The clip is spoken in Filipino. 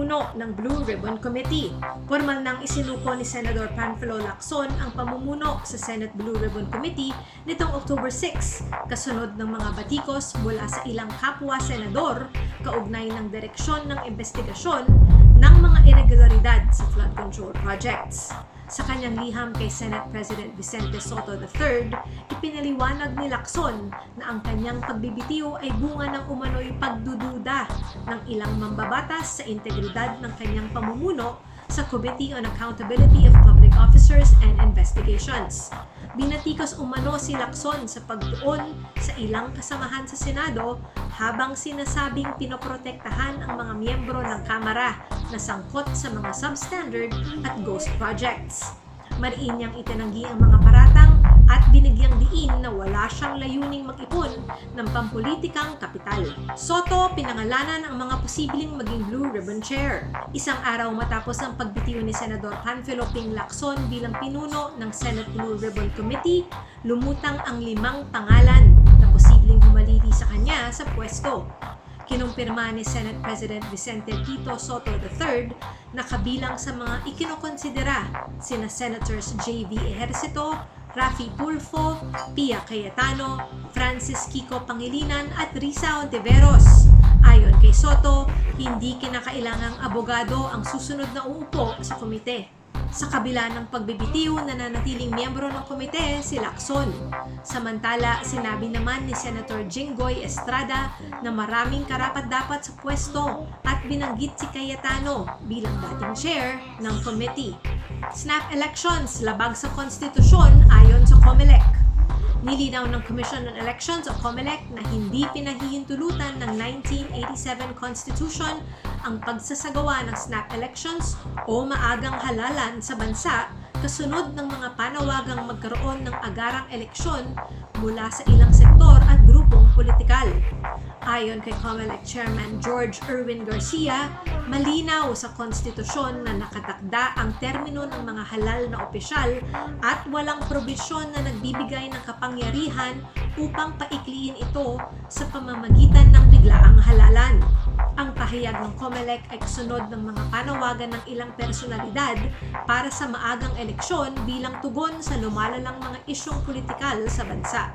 pamumuno ng Blue Ribbon Committee. Formal nang isinuko ni Senador Panfilo Lacson ang pamumuno sa Senate Blue Ribbon Committee nitong October 6, kasunod ng mga batikos mula sa ilang kapwa senador kaugnay ng direksyon ng investigasyon ng mga irregularidad sa flood control projects. Sa kanyang liham kay Senate President Vicente Soto III, ipinaliwanag ni Lacson na ang kanyang pagbibitiw ay bunga ng umano'y pagdududa ng ilang mambabatas sa integridad ng kanyang pamumuno sa Committee on Accountability of Public Officers and Investigations. Binatikos umano si Lacson sa pagtuon sa ilang kasamahan sa Senado habang sinasabing pinoprotektahan ang mga miyembro ng Kamara na sangkot sa mga substandard at ghost projects. Mariin niyang itinanggi ang mga paratang at binigyang diin na wala siyang layuning mag-ipon ng pampolitikang kapital. Soto pinangalanan ang mga posibleng maging Blue Ribbon Chair. Isang araw matapos ang pagbitiw ni Senador Panfilo Ping Lacson bilang pinuno ng Senate Blue Ribbon Committee, lumutang ang limang pangalan na posibleng humalili sa kanya sa pwesto. Kinumpirma ni Senate President Vicente Tito Soto III na kabilang sa mga ikinokonsidera sina Senators J.V. Ejercito, Rafi Tulfo, Pia Cayetano, Francis Kiko Pangilinan at Risa Ontiveros. Ayon kay Soto, hindi kinakailangang abogado ang susunod na uupo sa komite. Sa kabila ng pagbibitiw, nananatiling miyembro ng komite si Lacson. Samantala, sinabi naman ni Senator Jinggoy Estrada na maraming karapat-dapat sa pwesto at binanggit si Cayetano bilang dating chair ng committee. Snap elections, labag sa konstitusyon ayon sa COMELEC. Nilinaw ng Commission on Elections o COMELEC na hindi pinahihintulutan ng 1987 Constitution ang pagsasagawa ng snap elections o maagang halalan sa bansa kasunod ng mga panawagang magkaroon ng agarang eleksyon mula sa ilang sektor at grupong politikal. Ayon kay COMELEC Chairman George Erwin Garcia, malinaw sa konstitusyon na nakatakda ang termino ng mga halal na opisyal at walang probisyon na nagbibigay ng kapangyarihan upang paikliin ito sa pamamagitan ng pahayag ng COMELEC ay kasunod ng mga panawagan ng ilang personalidad para sa maagang eleksyon bilang tugon sa lumalalang mga isyong politikal sa bansa.